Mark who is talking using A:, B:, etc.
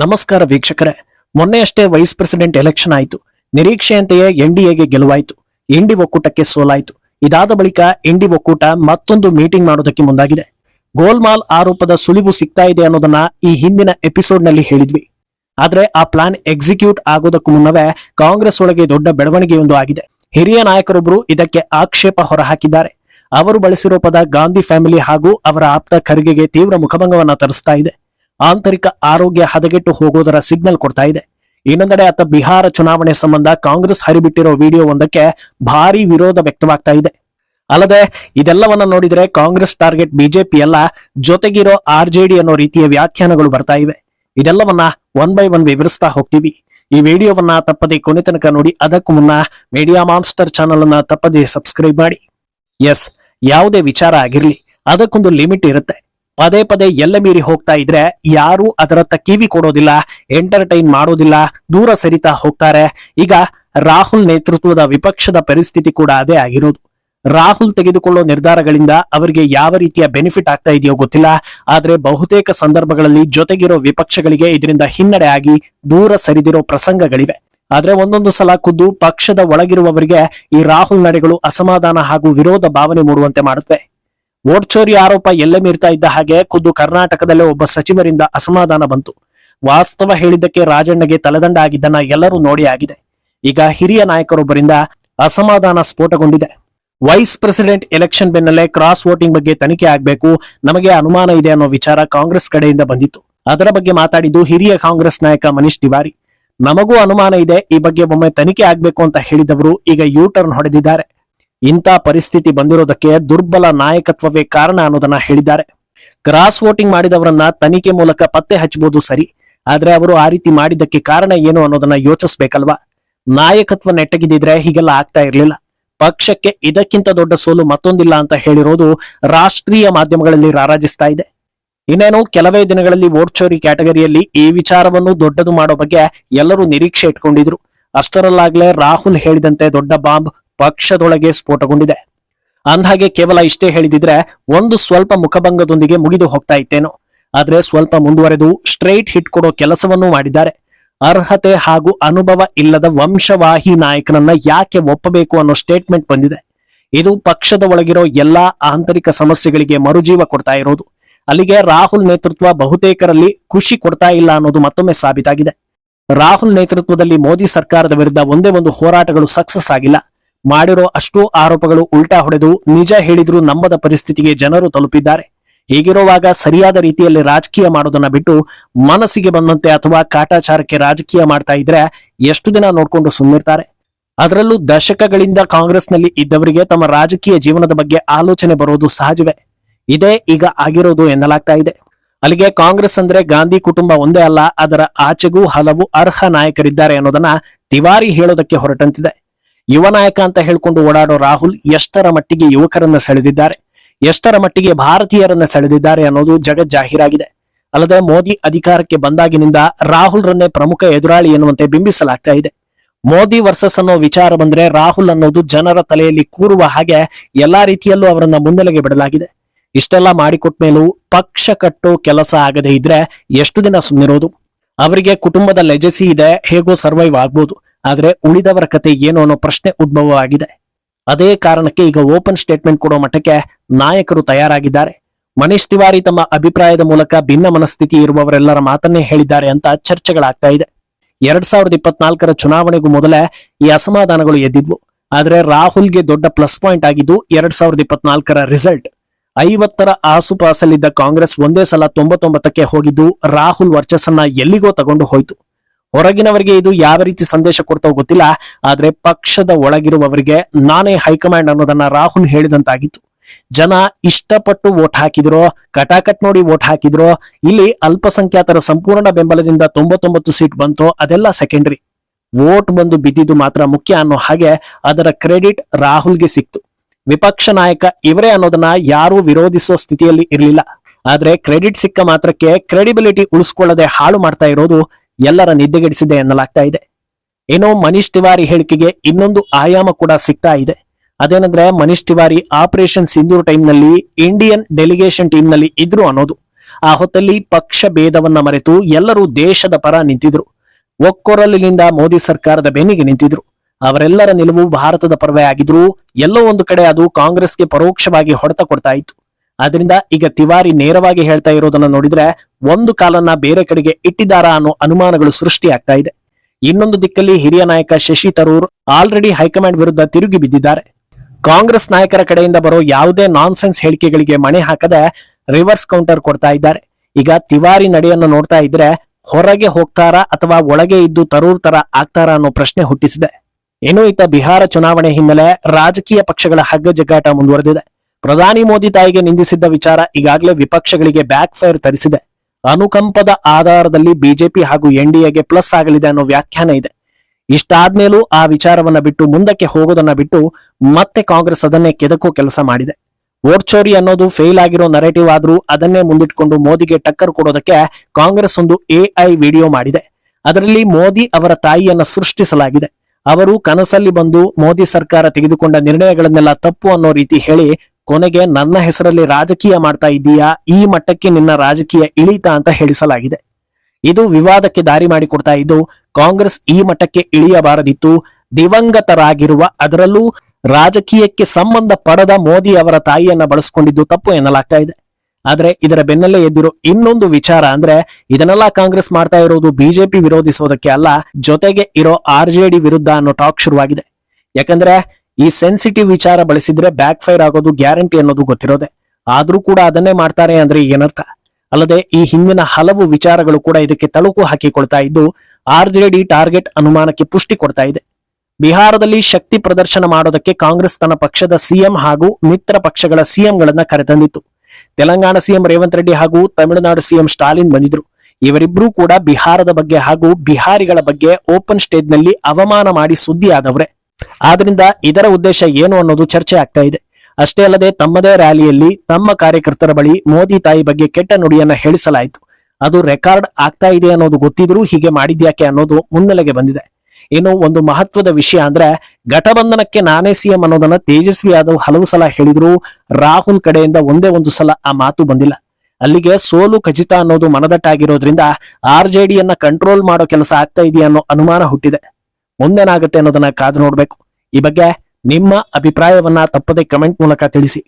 A: ನಮಸ್ಕಾರ ವೀಕ್ಷಕರೇ. ಮೊನ್ನೆಯಷ್ಟೇ ವೈಸ್ ಪ್ರೆಸಿಡೆಂಟ್ ಎಲೆಕ್ಷನ್ ಆಯಿತು. ನಿರೀಕ್ಷೆಯಂತೆಯೇ ಎನ್ಡಿಎಗೆ ಗೆಲುವಾಯಿತು. ಎನ್ಡಿ ಒಕ್ಕೂಟಕ್ಕೆ ಸೋಲಾಯಿತು. ಇದಾದ ಬಳಿಕ ಎನ್ಡಿ ಒಕ್ಕೂಟ ಮತ್ತೊಂದು ಮೀಟಿಂಗ್ ಮಾಡೋದಕ್ಕೆ ಮುಂದಾಗಿದೆ. ಗೋಲ್ಮಾಲ್ ಆರೋಪದ ಸುಳಿವು ಸಿಗ್ತಾ ಇದೆ ಅನ್ನೋದನ್ನ ಈ ಹಿಂದಿನ ಎಪಿಸೋಡ್ನಲ್ಲಿ ಹೇಳಿದ್ವಿ. ಆದ್ರೆ ಆ ಪ್ಲಾನ್ ಎಕ್ಸಿಕ್ಯೂಟ್ ಆಗೋದಕ್ಕೂ ಮುನ್ನವೇ ಕಾಂಗ್ರೆಸ್ ಒಳಗೆ ದೊಡ್ಡ ಬೆಳವಣಿಗೆಯೊಂದು ಆಗಿದೆ. ಹಿರಿಯ ನಾಯಕರೊಬ್ಬರು ಇದಕ್ಕೆ ಆಕ್ಷೇಪ ಹೊರಹಾಕಿದ್ದಾರೆ. ಅವರು ಬಳಸಿರೋ ಪದ ಗಾಂಧಿ ಫ್ಯಾಮಿಲಿ ಹಾಗೂ ಅವರ ಆಪ್ತ ಖರ್ಗೆಗೆ ತೀವ್ರ ಮುಖಭಂಗವನ್ನ ತರಿಸ್ತಾ ಇದೆ. ಆಂತರಿಕ ಆರೋಗ್ಯ ಹದಗೆಟ್ಟು ಹೋಗೋದರ ಸಿಗ್ನಲ್ ಕೊಡ್ತಾ ಇದೆ. ಇನ್ನೊಂದೆಡೆ ಅತ್ತ ಬಿಹಾರ ಚುನಾವಣೆ ಸಂಬಂಧ ಕಾಂಗ್ರೆಸ್ ಹರಿಬಿಟ್ಟಿರೋ ವಿಡಿಯೋ ಒಂದಕ್ಕೆ ಭಾರಿ ವಿರೋಧ ವ್ಯಕ್ತವಾಗ್ತಾ ಇದೆ. ಅಲ್ಲದೆ, ಇದೆಲ್ಲವನ್ನ ನೋಡಿದ್ರೆ ಕಾಂಗ್ರೆಸ್ ಟಾರ್ಗೆಟ್ ಬಿಜೆಪಿ ಎಲ್ಲ ಜೊತೆಗಿರೋ ಆರ್ ಜೆ ಡಿ ಅನ್ನೋ ರೀತಿಯ ವ್ಯಾಖ್ಯಾನಗಳು ಬರ್ತಾ ಇವೆ. ಇದೆಲ್ಲವನ್ನ ಒನ್ ಬೈ ಒನ್ ವಿವರಿಸ್ತಾ ಹೋಗ್ತೀವಿ. ಈ ವಿಡಿಯೋವನ್ನ ತಪ್ಪದೆ ಕೊನೆ ತನಕ ನೋಡಿ, ಅದಕ್ಕೂ ಮುನ್ನ ಮೀಡಿಯಾ ಮಾನ್ಸ್ಟರ್ ಚಾನಲ್ ಅನ್ನ ತಪ್ಪದೆ ಸಬ್ಸ್ಕ್ರೈಬ್ ಮಾಡಿ. ಎಸ್ ಯಾವುದೇ ವಿಚಾರ ಆಗಿರ್ಲಿ, ಅದಕ್ಕೊಂದು ಲಿಮಿಟ್ ಇರುತ್ತೆ. ಪದೇ ಪದೇ ಎಲ್ಲ ಮೀರಿ ಹೋಗ್ತಾ ಇದ್ರೆ ಯಾರು ಅದರತ್ತ ಕಿವಿ ಕೊಡೋದಿಲ್ಲ ಎಂಟರ್ಟೈನ್ ಮಾಡೋದಿಲ್ಲ, ದೂರ ಸರಿತಾ ಹೋಗ್ತಾರೆ. ಈಗ ರಾಹುಲ್ ನೇತೃತ್ವದ ವಿಪಕ್ಷದ ಪರಿಸ್ಥಿತಿ ಕೂಡ ಅದೇ ಆಗಿರೋದು. ರಾಹುಲ್ ತೆಗೆದುಕೊಳ್ಳೋ ನಿರ್ಧಾರಗಳಿಂದ ಅವರಿಗೆ ಯಾವ ರೀತಿಯ ಬೆನಿಫಿಟ್ ಆಗ್ತಾ ಇದೆಯೋ ಗೊತ್ತಿಲ್ಲ. ಆದ್ರೆ ಬಹುತೇಕ ಸಂದರ್ಭಗಳಲ್ಲಿ ಜೊತೆಗಿರೋ ವಿಪಕ್ಷಗಳಿಗೆ ಇದರಿಂದ ಹಿನ್ನಡೆ ಆಗಿ ದೂರ ಸರಿದಿರೋ ಪ್ರಸಂಗಗಳಿವೆ. ಆದ್ರೆ ಒಂದೊಂದು ಸಲ ಖುದ್ದು ಪಕ್ಷದ ಒಳಗಿರುವವರಿಗೆ ಈ ರಾಹುಲ್ ನಡೆಗಳು ಅಸಮಾಧಾನ ಹಾಗೂ ವಿರೋಧ ಭಾವನೆ ಮೂಡುವಂತೆ ಮಾಡುತ್ತವೆ. ವೋಟ್ ಚೋರಿ ಆರೋಪ ಎಲ್ಲೆ ಮೀರ್ತಾ ಇದ್ದ ಹಾಗೆ ಖುದ್ದು ಕರ್ನಾಟಕದಲ್ಲೇ ಒಬ್ಬ ಸಚಿವರಿಂದ ಅಸಮಾಧಾನ ಬಂತು. ವಾಸ್ತವ ಹೇಳಿದ್ದಕ್ಕೆ ರಾಜಣ್ಣಗೆ ತಲೆದಂಡ ಆಗಿದ್ದನ್ನ ಎಲ್ಲರೂ ನೋಡಿ ಆಗಿದೆ. ಈಗ ಹಿರಿಯ ನಾಯಕರೊಬ್ಬರಿಂದ ಅಸಮಾಧಾನ ಸ್ಫೋಟಗೊಂಡಿದೆ. ವೈಸ್ ಪ್ರೆಸಿಡೆಂಟ್ ಎಲೆಕ್ಷನ್ ಬೆನ್ನಲ್ಲೇ ಕ್ರಾಸ್ ವೋಟಿಂಗ್ ಬಗ್ಗೆ ತನಿಖೆ ಆಗಬೇಕು, ನಮಗೆ ಅನುಮಾನ ಇದೆ ಅನ್ನೋ ವಿಚಾರ ಕಾಂಗ್ರೆಸ್ ಕಡೆಯಿಂದ ಬಂದಿತ್ತು. ಅದರ ಬಗ್ಗೆ ಮಾತಾಡಿದ್ದು ಹಿರಿಯ ಕಾಂಗ್ರೆಸ್ ನಾಯಕ ಮನೀಶ್ ತಿವಾರಿ. ನಮಗೂ ಅನುಮಾನ ಇದೆ, ಈ ಬಗ್ಗೆ ಒಮ್ಮೆ ತನಿಖೆ ಆಗಬೇಕು ಅಂತ ಹೇಳಿದವರು ಈಗ ಯೂ ಟರ್ನ್ ಹೊಡೆದಿದ್ದಾರೆ. ಇಂಥ ಪರಿಸ್ಥಿತಿ ಬಂದಿರೋದಕ್ಕೆ ದುರ್ಬಲ ನಾಯಕತ್ವವೇ ಕಾರಣ ಅನ್ನೋದನ್ನ ಹೇಳಿದ್ದಾರೆ. ಕ್ರಾಸ್ ವೋಟಿಂಗ್ ಮಾಡಿದವರನ್ನ ತನಿಖೆ ಮೂಲಕ ಪತ್ತೆ ಹಚ್ಚಬಹುದು ಸರಿ, ಆದ್ರೆ ಅವರು ಆ ರೀತಿ ಮಾಡಿದ್ದಕ್ಕೆ ಕಾರಣ ಏನು ಅನ್ನೋದನ್ನ ಯೋಚಿಸ್ಬೇಕಲ್ವಾ? ನಾಯಕತ್ವ ನೆಟ್ಟಗಿದ್ದಿದ್ರೆ ಹೀಗೆಲ್ಲ ಆಗ್ತಾ ಇರಲಿಲ್ಲ. ಪಕ್ಷಕ್ಕೆ ಇದಕ್ಕಿಂತ ದೊಡ್ಡ ಸೋಲು ಮತ್ತೊಂದಿಲ್ಲ ಅಂತ ಹೇಳಿರೋದು ರಾಷ್ಟ್ರೀಯ ಮಾಧ್ಯಮಗಳಲ್ಲಿ ರಾರಾಜಿಸ್ತಾ ಇದೆ. ಇನ್ನೇನು, ಕೆಲವೇ ದಿನಗಳಲ್ಲಿ ವೋಟ್ ಚೋರಿ ಕ್ಯಾಟಗರಿಯಲ್ಲಿ ಈ ವಿಚಾರವನ್ನು ದೊಡ್ಡದು ಮಾಡೋ ಬಗ್ಗೆ ಎಲ್ಲರೂ ನಿರೀಕ್ಷೆ ಇಟ್ಕೊಂಡಿದ್ರು. ಅಷ್ಟರಲ್ಲಾಗ್ಲೇ ರಾಹುಲ್ ಹೇಳಿದಂತೆ ದೊಡ್ಡ ಬಾಂಬ್ ಪಕ್ಷದೊಳಗೆ ಸ್ಫೋಟಗೊಂಡಿದೆ. ಅಂದ್ಹಾಗೆ ಕೇವಲ ಇಷ್ಟೇ ಹೇಳಿದಿದ್ರೆ ಒಂದು ಸ್ವಲ್ಪ ಮುಖಭಂಗದೊಂದಿಗೆ ಮುಗಿದು ಹೋಗ್ತಾ ಇತ್ತೇನೋ. ಆದ್ರೆ ಸ್ವಲ್ಪ ಮುಂದುವರೆದು ಸ್ಟ್ರೈಟ್ ಹಿಟ್ ಕೊಡೋ ಕೆಲಸವನ್ನೂ ಮಾಡಿದ್ದಾರೆ. ಅರ್ಹತೆ ಹಾಗೂ ಅನುಭವ ಇಲ್ಲದ ವಂಶವಾಹಿ ನಾಯಕನನ್ನ ಯಾಕೆ ಒಪ್ಪಬೇಕು ಅನ್ನೋ ಸ್ಟೇಟ್ಮೆಂಟ್ ಬಂದಿದೆ. ಇದು ಪಕ್ಷದ ಒಳಗಿರೋ ಎಲ್ಲಾ ಆಂತರಿಕ ಸಮಸ್ಯೆಗಳಿಗೆ ಮರುಜೀವ ಕೊಡ್ತಾ ಇರೋದು. ಅಲ್ಲಿಗೆ ರಾಹುಲ್ ನೇತೃತ್ವ ಬಹುತೇಕರಲ್ಲಿ ಖುಷಿ ಕೊಡ್ತಾ ಇಲ್ಲ ಅನ್ನೋದು ಮತ್ತೊಮ್ಮೆ ಸಾಬೀತಾಗಿದೆ. ರಾಹುಲ್ ನೇತೃತ್ವದಲ್ಲಿ ಮೋದಿ ಸರ್ಕಾರದ ವಿರುದ್ಧ ಒಂದೇ ಒಂದು ಹೋರಾಟಗಳು ಸಕ್ಸಸ್ ಆಗಿಲ್ಲ. ಮಾಡಿರೋ ಅಷ್ಟೂ ಆರೋಪಗಳು ಉಲ್ಟಾ ಹೊಡೆದು ನಿಜ ಹೇಳಿದ್ರೂ ನಂಬದ ಪರಿಸ್ಥಿತಿಗೆ ಜನರು ತಲುಪಿದ್ದಾರೆ. ಹೀಗಿರುವಾಗ ಸರಿಯಾದ ರೀತಿಯಲ್ಲಿ ರಾಜಕೀಯ ಮಾಡೋದನ್ನ ಬಿಟ್ಟು ಮನಸ್ಸಿಗೆ ಬಂದಂತೆ ಅಥವಾ ಕಾಟಾಚಾರಕ್ಕೆ ರಾಜಕೀಯ ಮಾಡ್ತಾ ಇದ್ರೆ ಎಷ್ಟು ದಿನ ನೋಡ್ಕೊಂಡು ಸುಮ್ಮಿರ್ತಾರೆ ಅದರಲ್ಲೂ ದಶಕಗಳಿಂದ ಕಾಂಗ್ರೆಸ್ನಲ್ಲಿ ಇದ್ದವರಿಗೆ ತಮ್ಮ ರಾಜಕೀಯ ಜೀವನದ ಬಗ್ಗೆ ಆಲೋಚನೆ ಬರೋದು ಸಹಜವೇ? ಇದೇ ಈಗ ಆಗಿರೋದು ಎನ್ನಲಾಗ್ತಾ ಇದೆ. ಅಲ್ಲಿಗೆ ಕಾಂಗ್ರೆಸ್ ಅಂದ್ರೆ ಗಾಂಧಿ ಕುಟುಂಬ ಒಂದೇ ಅಲ್ಲ, ಅದರ ಆಚೆಗೂ ಹಲವು ಅರ್ಹ ನಾಯಕರಿದ್ದಾರೆ ಅನ್ನೋದನ್ನ ತಿವಾರಿ ಹೇಳೋದಕ್ಕೆ ಹೊರಟಂತಿದೆ. ಯುವ ನಾಯಕ ಅಂತ ಹೇಳ್ಕೊಂಡು ಓಡಾಡೋ ರಾಹುಲ್ ಎಷ್ಟರ ಮಟ್ಟಿಗೆ ಯುವಕರನ್ನ ಸೆಳೆದಿದ್ದಾರೆ? ಎಷ್ಟರ ಮಟ್ಟಿಗೆ ಭಾರತೀಯರನ್ನ ಸೆಳೆದಿದ್ದಾರೆ ಅನ್ನೋದು ಜಗತ್ ಜಾಹೀರಾಗಿದೆ. ಅಲ್ಲದೆ ಮೋದಿ ಅಧಿಕಾರಕ್ಕೆ ಬಂದಾಗಿನಿಂದ ರಾಹುಲ್ ರನ್ನೇ ಪ್ರಮುಖ ಎದುರಾಳಿ ಎನ್ನುವಂತೆ ಬಿಂಬಿಸಲಾಗ್ತಾ ಇದೆ. ಮೋದಿ ವರ್ಸಸ್ ಅನ್ನೋ ವಿಚಾರ ಬಂದ್ರೆ ರಾಹುಲ್ ಅನ್ನೋದು ಜನರ ತಲೆಯಲ್ಲಿ ಕೂರುವ ಹಾಗೆ ಎಲ್ಲಾ ರೀತಿಯಲ್ಲೂ ಅವರನ್ನ ಮುನ್ನೆಲೆಗೆ ಬಿಡಲಾಗಿದೆ. ಇಷ್ಟೆಲ್ಲ ಮಾಡಿಕೊಟ್ಟ ಮೇಲೂ ಪಕ್ಷ ಕಟ್ಟೋ ಕೆಲಸ ಆಗದೆ ಇದ್ರೆ ಎಷ್ಟು ದಿನ ಸುಮ್ಮನಿರೋದು ಅವರಿಗೆ ಕುಟುಂಬದ ಲೆಜಸಿ ಇದೆ, ಹೇಗೋ ಸರ್ವೈವ್ ಆಗ್ಬೋದು. ಆದ್ರೆ ಉಳಿದವರ ಕತೆ ಏನು ಅನ್ನೋ ಪ್ರಶ್ನೆ ಉದ್ಭವವಾಗಿದೆ. ಅದೇ ಕಾರಣಕ್ಕೆ ಈಗ ಓಪನ್ ಸ್ಟೇಟ್ಮೆಂಟ್ ಕೊಡೋ ಮಟ್ಟಕ್ಕೆ ನಾಯಕರು ತಯಾರಾಗಿದ್ದಾರೆ. ಮನೀಶ್ ತಿವಾರಿ ತಮ್ಮ ಅಭಿಪ್ರಾಯದ ಮೂಲಕ ಭಿನ್ನ ಮನಸ್ಥಿತಿ ಇರುವವರೆಲ್ಲರ ಮಾತನ್ನೇ ಹೇಳಿದ್ದಾರೆ ಅಂತ ಚರ್ಚೆಗಳಾಗ್ತಾ ಇದೆ. ಎರಡ್ ಸಾವಿರದ ಇಪ್ಪತ್ನಾಲ್ಕರ ಚುನಾವಣೆಗೂ ಮೊದಲೇ ಈ ಅಸಮಾಧಾನಗಳು ಎದ್ದಿದ್ವು. ಆದರೆ ರಾಹುಲ್ಗೆ ದೊಡ್ಡ ಪ್ಲಸ್ ಪಾಯಿಂಟ್ ಆಗಿದ್ದು ಎರಡ್ ಸಾವಿರದ ಇಪ್ಪತ್ನಾಲ್ಕರ ರಿಸಲ್ಟ್. ಐವತ್ತರ ಆಸುಪಾಸಲ್ಲಿದ್ದ ಕಾಂಗ್ರೆಸ್ ಒಂದೇ ಸಲ ತೊಂಬತ್ತೊಂಬತ್ತಕ್ಕೆ ಹೋಗಿದ್ದು ರಾಹುಲ್ ವರ್ಚಸ್ಸನ್ನ ಎಲ್ಲಿಗೋ ತಗೊಂಡು ಹೋಯ್ತು. ಹೊರಗಿನವರಿಗೆ ಇದು ಯಾವ ರೀತಿ ಸಂದೇಶ ಕೊಡ್ತಾವ ಗೊತ್ತಿಲ್ಲ, ಆದ್ರೆ ಪಕ್ಷದ ಒಳಗಿರುವವರಿಗೆ ನಾನೇ ಹೈಕಮಾಂಡ್ ಅನ್ನೋದನ್ನ ರಾಹುಲ್ ಹೇಳಿದಂತಾಗಿತ್ತು. ಜನ ಇಷ್ಟಪಟ್ಟು ವೋಟ್ ಹಾಕಿದ್ರೋ, ಕಟಾಕಟ್ ನೋಡಿ ವೋಟ್ ಹಾಕಿದ್ರೋ, ಇಲ್ಲಿ ಅಲ್ಪಸಂಖ್ಯಾತರ ಸಂಪೂರ್ಣ ಬೆಂಬಲದಿಂದ ತೊಂಬತ್ತೊಂಬತ್ತು ಸೀಟ್ ಬಂತು, ಅದೆಲ್ಲ ಸೆಕೆಂಡರಿ ವೋಟ್ ಬಂದು ಬಿದ್ದಿದ್ದು ಮಾತ್ರ ಮುಖ್ಯ ಅನ್ನೋ ಹಾಗೆ ಅದರ ಕ್ರೆಡಿಟ್ ರಾಹುಲ್ಗೆ ಸಿಕ್ತು. ವಿಪಕ್ಷ ನಾಯಕ ಇವರೇ ಅನ್ನೋದನ್ನ ಯಾರೂ ವಿರೋಧಿಸೋ ಸ್ಥಿತಿಯಲ್ಲಿ ಇರಲಿಲ್ಲ. ಆದ್ರೆ ಕ್ರೆಡಿಟ್ ಸಿಕ್ಕ ಮಾತ್ರಕ್ಕೆ ಕ್ರೆಡಿಬಿಲಿಟಿ ಉಳಿಸ್ಕೊಳ್ಳದೆ ಹಾಳು ಮಾಡ್ತಾ ಇರೋದು ಎಲ್ಲರ ನಿದ್ದೆಗೆಡಿಸಿದೆ ಎನ್ನಲಾಗ್ತಾ ಇದೆ. ಏನೋ ಮನೀಶ್ ತಿವಾರಿ ಹೇಳಿಕೆಗೆ ಇನ್ನೊಂದು ಆಯಾಮ ಕೂಡ ಸಿಗ್ತಾ ಇದೆ. ಅದೇನಂದ್ರೆ ಮನೀಶ್ ತಿವಾರಿ ಆಪರೇಷನ್ ಸಿಂಧೂರ್ ಟೈಮ್ನಲ್ಲಿ ಇಂಡಿಯನ್ ಡೆಲಿಗೇಷನ್ ಟೀಮ್ನಲ್ಲಿ ಇದ್ರು ಅನ್ನೋದು. ಆ ಹೊತ್ತಲ್ಲಿ ಪಕ್ಷ ಭೇದವನ್ನ ಮರೆತು ಎಲ್ಲರೂ ದೇಶದ ಪರ ನಿಂತಿದ್ರು. ಒಕ್ಕೊರಲಿನಿಂದ ಮೋದಿ ಸರ್ಕಾರದ ಬೆನ್ನಿಗೆ ನಿಂತಿದ್ರು. ಅವರೆಲ್ಲರ ನಿಲುವು ಭಾರತದ ಪರವೇ ಆಗಿದ್ರು ಎಲ್ಲೋ ಒಂದು ಕಡೆ ಅದು ಕಾಂಗ್ರೆಸ್ಗೆ ಪರೋಕ್ಷವಾಗಿ ಹೊಡೆತ ಕೊಡ್ತಾ ಇತ್ತು. ಆದ್ರಿಂದ ಈಗ ತಿವಾರಿ ನೇರವಾಗಿ ಹೇಳ್ತಾ ಇರೋದನ್ನ ನೋಡಿದ್ರೆ ಒಂದು ಕಾಲನ್ನ ಬೇರೆ ಕಡೆಗೆ ಇಟ್ಟಿದ್ದಾರಾ ಅನ್ನೋ ಅನುಮಾನಗಳು ಸೃಷ್ಟಿಯಾಗ್ತಾ ಇದೆ. ಇನ್ನೊಂದು ದಿಕ್ಕಲ್ಲಿ ಹಿರಿಯ ನಾಯಕ ಶಶಿ ತರೂರ್ ಆಲ್ರೆಡಿ ಹೈಕಮಾಂಡ್ ವಿರುದ್ಧ ತಿರುಗಿ ಬಿದ್ದಿದ್ದಾರೆ. ಕಾಂಗ್ರೆಸ್ ನಾಯಕರ ಕಡೆಯಿಂದ ಬರೋ ಯಾವುದೇ ನಾನ್ಸೆನ್ಸ್ ಹೇಳಿಕೆಗಳಿಗೆ ಮಣೆ ಹಾಕದೆ ರಿವರ್ಸ್ ಕೌಂಟರ್ ಕೊಡ್ತಾ ಇದ್ದಾರೆ. ಈಗ ತಿವಾರಿ ನಡೆಯನ್ನು ನೋಡ್ತಾ ಇದ್ರೆ ಹೊರಗೆ ಹೋಗ್ತಾರಾ ಅಥವಾ ಒಳಗೆ ಇದ್ದು ತರೂರ್ ತರ ಆಗ್ತಾರಾ ಅನ್ನೋ ಪ್ರಶ್ನೆ ಹುಟ್ಟಿಸಿದೆ. ಇನ್ನು ಇತ್ತ ಬಿಹಾರ ಚುನಾವಣೆ ಹಿನ್ನೆಲೆ ರಾಜಕೀಯ ಪಕ್ಷಗಳ ಹಗ್ಗ ಜಗ್ಗಾಟ ಮುಂದುವರೆದಿದೆ. ಪ್ರಧಾನಿ ಮೋದಿ ತಾಯಿಗೆ ನಿಂದಿಸಿದ್ದ ವಿಚಾರ ಈಗಾಗಲೇ ವಿಪಕ್ಷಗಳಿಗೆ ಬ್ಯಾಕ್ ಫೈರ್ ತರಿಸಿದೆ. ಅನುಕಂಪದ ಆಧಾರದಲ್ಲಿ ಬಿಜೆಪಿ ಹಾಗೂ ಎನ್ಡಿಎಗೆ ಪ್ಲಸ್ ಆಗಲಿದೆ ಅನ್ನೋ ವ್ಯಾಖ್ಯಾನ ಇದೆ. ಇಷ್ಟಾದ್ಮೇಲೂ ಆ ವಿಚಾರವನ್ನ ಬಿಟ್ಟು ಮುಂದಕ್ಕೆ ಹೋಗೋದನ್ನ ಬಿಟ್ಟು ಮತ್ತೆ ಕಾಂಗ್ರೆಸ್ ಅದನ್ನೇ ಕೆದಕೋ ಕೆಲಸ ಮಾಡಿದೆ. ವೋಟ್ ಚೋರಿ ಅನ್ನೋದು ಫೇಲ್ ಆಗಿರೋ ನರೇಟಿವ್ ಆದ್ರೂ ಅದನ್ನೇ ಮುಂದಿಟ್ಕೊಂಡು ಮೋದಿಗೆ ಟಕ್ಕರ್ ಕೊಡೋದಕ್ಕೆ ಕಾಂಗ್ರೆಸ್ ಒಂದು ಎಐ ವಿಡಿಯೋ ಮಾಡಿದೆ. ಅದರಲ್ಲಿ ಮೋದಿ ಅವರ ತಾಯಿಯನ್ನ ಸೃಷ್ಟಿಸಲಾಗಿದೆ. ಅವರು ಕನಸಲ್ಲಿ ಬಂದು ಮೋದಿ ಸರ್ಕಾರ ತೆಗೆದುಕೊಂಡ ನಿರ್ಣಯಗಳನ್ನೆಲ್ಲ ತಪ್ಪು ಅನ್ನೋ ರೀತಿ ಹೇಳಿ ಕೊನೆಗೆ ನನ್ನ ಹೆಸರಲ್ಲಿ ರಾಜಕೀಯ ಮಾಡ್ತಾ ಇದ್ದೀಯಾ? ಈ ಮಟ್ಟಕ್ಕೆ ನಿನ್ನ ರಾಜಕೀಯ ಇಳಿತಾ ಅಂತ ಹೇಳಿಸಲಾಗಿದೆ. ಇದು ವಿವಾದಕ್ಕೆ ದಾರಿ ಮಾಡಿಕೊಡ್ತಾ ಇದ್ದು, ಕಾಂಗ್ರೆಸ್ ಈ ಮಟ್ಟಕ್ಕೆ ಇಳಿಯಬಾರದಿತ್ತು. ದಿವಂಗತರಾಗಿರುವ ಅದರಲ್ಲೂ ರಾಜಕೀಯಕ್ಕೆ ಸಂಬಂಧ ಪಡೆದ ಮೋದಿ ಅವರ ತಾಯಿಯನ್ನ ಬಳಸಿಕೊಂಡಿದ್ದು ತಪ್ಪು ಎನ್ನಲಾಗ್ತಾ ಇದೆ. ಆದ್ರೆ ಇದರ ಬೆನ್ನಲ್ಲೇ ಎದ್ದಿರೋ ಇನ್ನೊಂದು ವಿಚಾರ ಅಂದ್ರೆ, ಇದನ್ನೆಲ್ಲ ಕಾಂಗ್ರೆಸ್ ಮಾಡ್ತಾ ಇರೋದು ಬಿಜೆಪಿ ವಿರೋಧಿಸೋದಕ್ಕೆ ಅಲ್ಲ, ಜೊತೆಗೆ ಇರೋ ಆರ್ ಜೆ ವಿರುದ್ಧ ಅನ್ನೋ ಟಾಕ್ ಶುರುವಾಗಿದೆ. ಯಾಕಂದ್ರೆ ಈ ಸೆನ್ಸಿಟಿವ್ ವಿಚಾರ ಬಳಸಿದ್ರೆ ಬ್ಯಾಕ್ ಫೈರ್ ಆಗೋದು ಗ್ಯಾರಂಟಿ ಅನ್ನೋದು ಗೊತ್ತಿರೋದೆ. ಆದ್ರೂ ಕೂಡ ಅದನ್ನೇ ಮಾಡ್ತಾರೆ ಅಂದ್ರೆ ಏನರ್ಥ? ಅಲ್ಲದೆ ಈ ಹಿಂದಿನ ಹಲವು ವಿಚಾರಗಳು ಕೂಡ ಇದಕ್ಕೆ ತಳುಕು ಹಾಕಿಕೊಳ್ತಾ ಇದ್ದು ಆರ್ ಟಾರ್ಗೆಟ್ ಅನುಮಾನಕ್ಕೆ ಪುಷ್ಟಿ ಕೊಡ್ತಾ ಇದೆ. ಬಿಹಾರದಲ್ಲಿ ಶಕ್ತಿ ಪ್ರದರ್ಶನ ಮಾಡೋದಕ್ಕೆ ಕಾಂಗ್ರೆಸ್ ತನ್ನ ಪಕ್ಷದ ಸಿಎಂ ಹಾಗೂ ಮಿತ್ರ ಪಕ್ಷಗಳ ಸಿಎಂಗಳನ್ನ ಕರೆತಂದಿತ್ತು. ತೆಲಂಗಾಣ ಸಿಎಂ ರೇವಂತ್ ರೆಡ್ಡಿ ಹಾಗೂ ತಮಿಳುನಾಡು ಸಿಎಂ ಸ್ಟಾಲಿನ್ ಬಂದಿದ್ರು. ಇವರಿಬ್ರು ಕೂಡ ಬಿಹಾರದ ಬಗ್ಗೆ ಹಾಗೂ ಬಿಹಾರಿಗಳ ಬಗ್ಗೆ ಓಪನ್ ಸ್ಟೇಜ್ನಲ್ಲಿ ಅವಮಾನ ಮಾಡಿ ಸುದ್ದಿಯಾದವ್ರೆ. ಆದ್ರಿಂದ ಇದರ ಉದ್ದೇಶ ಏನು ಅನ್ನೋದು ಚರ್ಚೆ ಆಗ್ತಾ ಇದೆ. ಅಷ್ಟೇ ಅಲ್ಲದೆ ತಮ್ಮದೇ ರ್ಯಾಲಿಯಲ್ಲಿ ತಮ್ಮ ಕಾರ್ಯಕರ್ತರ ಬಳಿ ಮೋದಿ ತಾಯಿ ಬಗ್ಗೆ ಕೆಟ್ಟ ನುಡಿಯನ್ನ ಹೇಳಿಸಲಾಯಿತು. ಅದು ರೆಕಾರ್ಡ್ ಆಗ್ತಾ ಇದೆ ಅನ್ನೋದು ಗೊತ್ತಿದ್ರೂ ಹೀಗೆ ಮಾಡಿದ್ಯಾಕೆ ಅನ್ನೋದು ಮುನ್ನೆಲೆಗೆ ಬಂದಿದೆ. ಇನ್ನು ಒಂದು ಮಹತ್ವದ ವಿಷಯ ಅಂದ್ರೆ ಘಟಬಂಧನಕ್ಕೆ ನಾನೇ ಸಿಎಂ ಅನ್ನೋದನ್ನ ತೇಜಸ್ವಿ ಯಾದವ್ ಹಲವು ಸಲ ಹೇಳಿದ್ರು, ರಾಹುಲ್ ಕಡೆಯಿಂದ ಒಂದೇ ಒಂದು ಸಲ ಆ ಮಾತು ಬಂದಿಲ್ಲ. ಅಲ್ಲಿಗೆ ಸೋಲು ಖಚಿತ ಅನ್ನೋದು ಮನದಟ್ಟಾಗಿರೋದ್ರಿಂದ ಆರ್ ಜೆ ಕಂಟ್ರೋಲ್ ಮಾಡೋ ಕೆಲಸ ಆಗ್ತಾ ಇದೆಯಾ ಅನ್ನೋ ಅನುಮಾನ ಹುಟ್ಟಿದೆ. ಮುಂದೇನಾಗುತ್ತೆ ಅನ್ನೋದನ್ನ ಕಾದು ನೋಡ್ಬೇಕು. ಈ ಬಗ್ಗೆ ನಿಮ್ಮ ಅಭಿಪ್ರಾಯವನ್ನ ತಪ್ಪದೆ ಕಮೆಂಟ್ ಮೂಲಕ ತಿಳಿಸಿ.